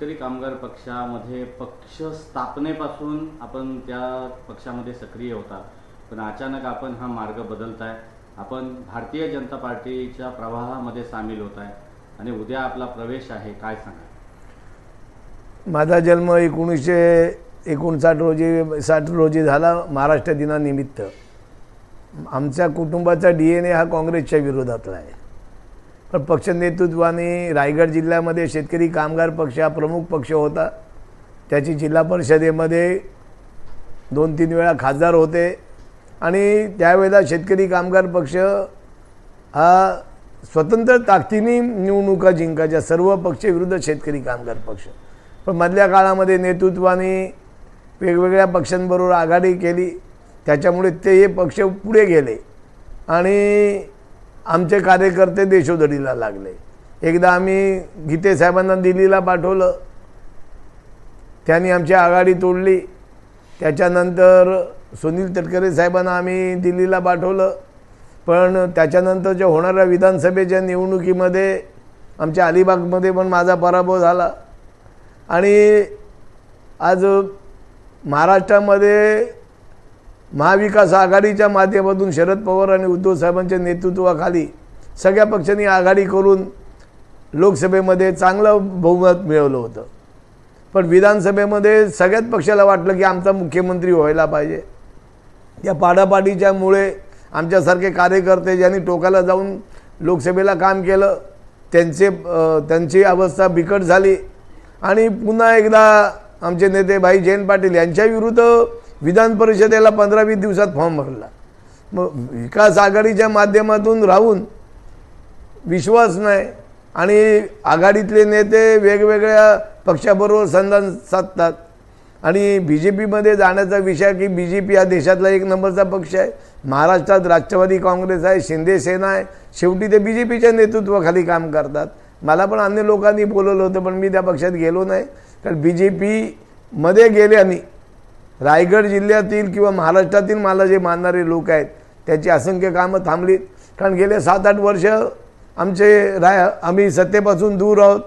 शेतकरी कामगार पक्षामध्ये पक्ष स्थापनेपासून आपण त्या पक्षामध्ये सक्रिय होता. पण अचानक आपण हा मार्ग बदलताय. आपण भारतीय जनता पार्टीच्या प्रवाहामध्ये सामील होत आहे आणि उद्या आपला प्रवेश आहे काय सांगा माझा जन्म एकोणीसशे एकोणसाठ रोजी साठ रोजी झाला महाराष्ट्र दिनानिमित्त. आमच्या कुटुंबाचा डी एन ए हा काँग्रेसच्या विरोधातला आहे. पण पक्ष नेतृत्वाने रायगड जिल्ह्यामध्ये शेतकरी कामगार पक्ष हा प्रमुख पक्ष होता. त्याची जिल्हा परिषदेमध्ये दोन तीन वेळा खासदार होते. आणि त्यावेळेला शेतकरी कामगार पक्ष हा स्वतंत्र ताकदीने निवडणुका जिंकायच्या सर्व पक्षविरुद्ध शेतकरी कामगार पक्ष. पण मधल्या काळामध्ये नेतृत्वाने वेगवेगळ्या पक्षांबरोबर आघाडी केली. त्याच्यामुळे ते हे पक्ष पुढे गेले. आणि आमचे कार्यकर्ते देशोधडीला लागले. एकदा आम्ही गीते साहेबांना दिल्लीला पाठवलं. त्यांनी आमची आघाडी तोडली. त्याच्यानंतर सुनील तटकरे साहेबांना आम्ही दिल्लीला पाठवलं. पण त्याच्यानंतरच्या होणाऱ्या विधानसभेच्या निवडणुकीमध्ये आमच्या अलिबागमध्ये पण माझा पराभव झाला. आणि आज महाराष्ट्रामध्ये महाविकास आघाडीच्या माध्यमातून शरद पवार आणि उद्धव साहेबांच्या नेतृत्वाखाली सगळ्या पक्षांनी आघाडी करून लोकसभेमध्ये चांगलं बहुमत मिळवलं होतं. पण विधानसभेमध्ये सगळ्याच पक्षाला वाटलं की आमचा मुख्यमंत्री व्हायला पाहिजे. या पाडापाडीच्यामुळे आमच्यासारखे कार्यकर्ते ज्यांनी टोकाला जाऊन लोकसभेला काम केलं त्यांचे त्यांची अवस्था बिकट झाली. आणि पुन्हा एकदा आमचे नेते भाई जयंत पाटील यांच्या विरुद्ध विधान परिषदेला पंधरा वीस दिवसात फॉर्म भरला. मग विकास आघाडीच्या माध्यमातून राहून विश्वास नाही आणि आघाडीतले नेते वेगवेगळ्या पक्षाबरोबर संधान साधतात. आणि बी जे पीमध्ये जाण्याचा विषय की बी जे पी हा देशातला एक नंबरचा पक्ष आहे. महाराष्ट्रात राष्ट्रवादी काँग्रेस आहे शिंदे सेना आहे. शेवटी ते बी जे पीच्या नेतृत्वाखाली काम करतात. मला पण अन्य लोकांनी बोलवलं होतं पण मी त्या पक्षात गेलो नाही. कारण बी जे पीमध्ये गेल्याने रायगड जिल्ह्यातील किंवा महाराष्ट्रातील मला जे मानणारे लोक आहेत त्याची असंख्य कामं थांबलीत. कारण गेले सात आठ वर्ष आमचे राय आम्ही सत्तेपासून दूर आहोत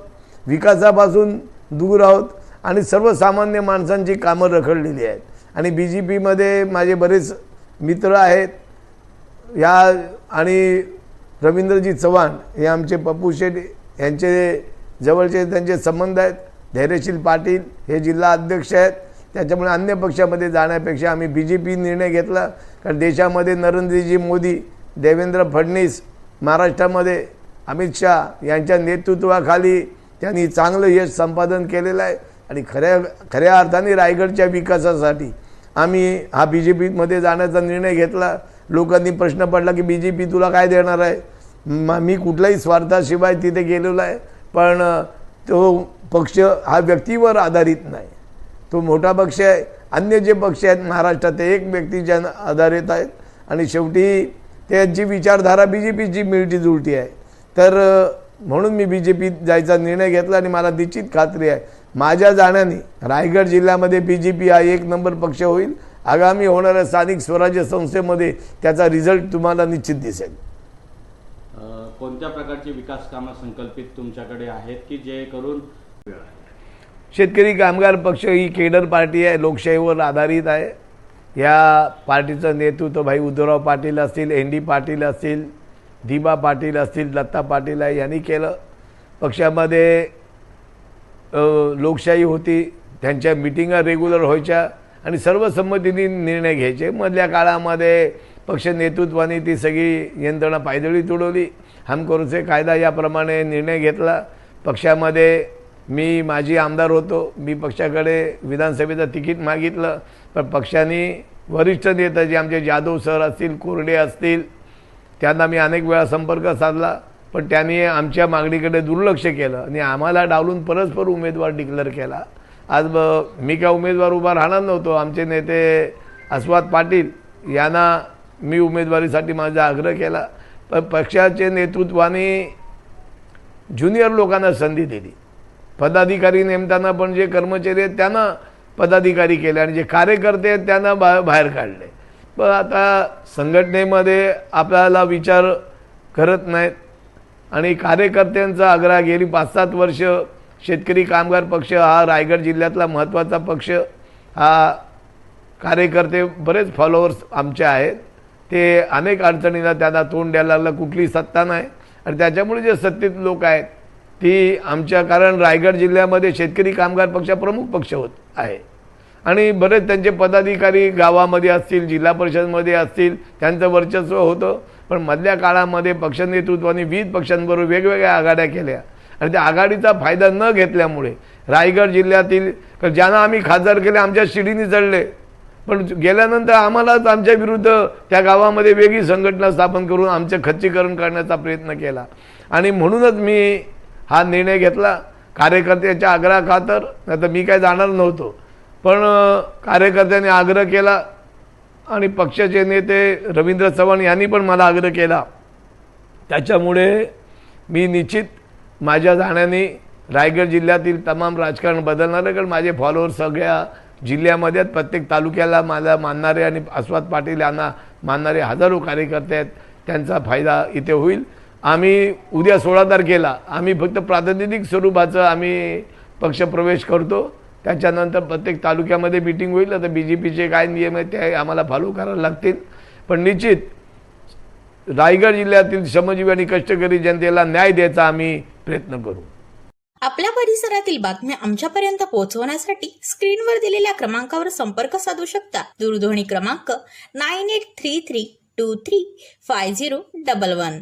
विकासापासून दूर आहोत आणि सर्वसामान्य माणसांची कामं रखडलेली आहेत. आणि बी जे पीमध्ये माझे बरेच मित्र आहेत. या आणि रवींद्रजी चव्हाण हे आमचे पप्पू शेठ यांचे जवळचे त्यांचे संबंध आहेत. धैर्यशील पाटील हे जिल्हा अध्यक्ष आहेत. त्याच्यामुळे अन्य पक्षामध्ये जाण्यापेक्षा आम्ही बी जे पी निर्णय घेतला. कारण देशामध्ये नरेंद्रजी मोदी देवेंद्र फडणवीस महाराष्ट्रामध्ये अमित शहा यांच्या नेतृत्वाखाली त्यांनी चांगलं यश संपादन केलेलं आहे. आणि खऱ्या खऱ्या अर्थाने रायगडच्या विकासासाठी आम्ही हा बी जे पीमध्ये जाण्याचा निर्णय घेतला. लोकांनी प्रश्न पडला की बी जे पी तुला काय देणार आहे? म- मी कुठल्याही स्वार्थाशिवाय तिथे गेलेलो आहे. पण तो पक्ष हा व्यक्तीवर आधारित नाही. तो मोठा पक्ष आहे. अन्य जे पक्ष आहेत महाराष्ट्रात ते एक व्यक्तीच्या आधारित आहेत. आणि शेवटी त्यांची विचारधारा बी जे पीची मिळती जुळती आहे. तर म्हणून मी बी जे पीत जायचा निर्णय घेतला आणि मला निश्चित खात्री आहे. माझ्या जाण्याने रायगड जिल्ह्यामध्ये बी जे पी हा एक नंबर पक्ष होईल. आगामी होणाऱ्या स्थानिक स्वराज्य संस्थेमध्ये त्याचा रिझल्ट तुम्हाला निश्चित दिसेल. कोणत्या प्रकारची विकास कामं संकल्पित तुमच्याकडे आहेत की जे करून शेतकरी कामगार पक्ष ही केडर पार्टी आहे लोकशाहीवर आधारित आहे. या पार्टीचं नेतृत्व भाई उद्धवराव पाटील असतील एन डी पाटील असतील दिबा पाटील असतील दत्ता पाटील आहे यांनी केलं. पक्षामध्ये लोकशाही होती त्यांच्या मिटिंगा रेग्युलर व्हायच्या आणि सर्वसंमतीने निर्णय घ्यायचे. मधल्या काळामध्ये पक्ष नेतृत्वाने ती सगळी यंत्रणा पायदळी तुडवली. हम कायदा याप्रमाणे निर्णय घेतला. पक्षामध्ये मी माझी आमदार होतो. मी पक्षाकडे विधानसभेचं तिकीट मागितलं. पण पक्षाने वरिष्ठ नेता जे आमचे जाधव सर असतील कोरडे असतील त्यांना मी अनेक वेळा संपर्क साधला. पण त्यांनी आमच्या मागणीकडे दुर्लक्ष केलं आणि आम्हाला डावलून परस्पर उमेदवार डिक्लेअर केला. आज ब- मी काय उमेदवार उभा राहणार नव्हतो. आमचे नेते अस्वाद पाटील यांना मी उमेदवारीसाठी माझा आग्रह केला. पण पक्षाचे नेतृत्वाने ज्युनियर लोकांना संधी दिली. पदाधिकारी नेमताना पण जे कर्मचारी आहेत त्यांना पदाधिकारी केले आणि जे कार्यकर्ते आहेत त्यांना बा बाहेर काढले. पण आता संघटनेमध्ये आपल्याला विचार करत नाहीत. आणि कार्यकर्त्यांचा आग्रह गेली पाच सात वर्ष शेतकरी कामगार पक्ष हा रायगड जिल्ह्यातला महत्त्वाचा पक्ष हा कार्यकर्ते बरेच फॉलोअर्स आमचे आहेत. ते अनेक अडचणीला त्यांना तोंड द्यायला लागलं कुठली सत्ता नाही. आणि त्याच्यामुळे जे सत्तेत लोक आहेत ती आमच्या कारण रायगड जिल्ह्यामध्ये शेतकरी कामगार पक्ष प्रमुख पक्ष होत आहे. आणि बरेच त्यांचे पदाधिकारी गावामध्ये असतील जिल्हा परिषदमध्ये असतील त्यांचं वर्चस्व होतं. पण मधल्या काळामध्ये पक्षनेतृत्वाने विविध पक्षांबरोबर वेगवेगळ्या आघाड्या केल्या. आणि त्या आघाडीचा फायदा न घेतल्यामुळे रायगड जिल्ह्यातील ज्यांना आम्ही खासदार केले आमच्या शिडीने चढले. पण गेल्यानंतर आम्हालाच आमच्या विरुद्ध त्या गावामध्ये वेगळी संघटना स्थापन करून आमचं खच्चीकरण करण्याचा प्रयत्न केला. आणि म्हणूनच मी हा निर्णय घेतला. कार्यकर्त्याच्या आग्रहाखातर नाही तर मी काय जाणार नव्हतो. पण कार्यकर्त्याने कार्यकर्त्यांनी आग्रह केला आणि पक्षाचे नेते रवींद्र चव्हाण यांनी पण मला आग्रह केला. त्याच्यामुळे मी निश्चित माझ्या जाण्याने रायगड जिल्ह्यातील तमाम राजकारण बदलणार आहे कारण माझे फॉलोअर सगळ्या जिल्ह्यामध्ये आहेत. प्रत्येक तालुक्याला मला मानणारे आणि आस्वाद पाटील यांना मानणारे हजारो कार्यकर्ते आहेत. त्यांचा फायदा इथे होईल. आम्ही उद्या सोळा तारखेला आम्ही फक्त प्रातिनिधिक स्वरूपाचं आम्ही पक्षप्रवेश करतो. त्याच्यानंतर प्रत्येक तालुक्यामध्ये मिटिंग होईल. आता बी जे पीचे काय नियम आहेत ते आम्हाला फॉलो करायला लागतील. पण निश्चित रायगड जिल्ह्यातील श्रमजीवी आणि कष्टकरी जनतेला न्याय द्यायचा आम्ही प्रयत्न करू. आपल्या परिसरातील बातम्या आमच्यापर्यंत पोहोचवण्यासाठी स्क्रीनवर दिलेल्या क्रमांकावर संपर्क साधू शकता. दूरध्वनी क्रमांक nine eight three three two three five zero double one.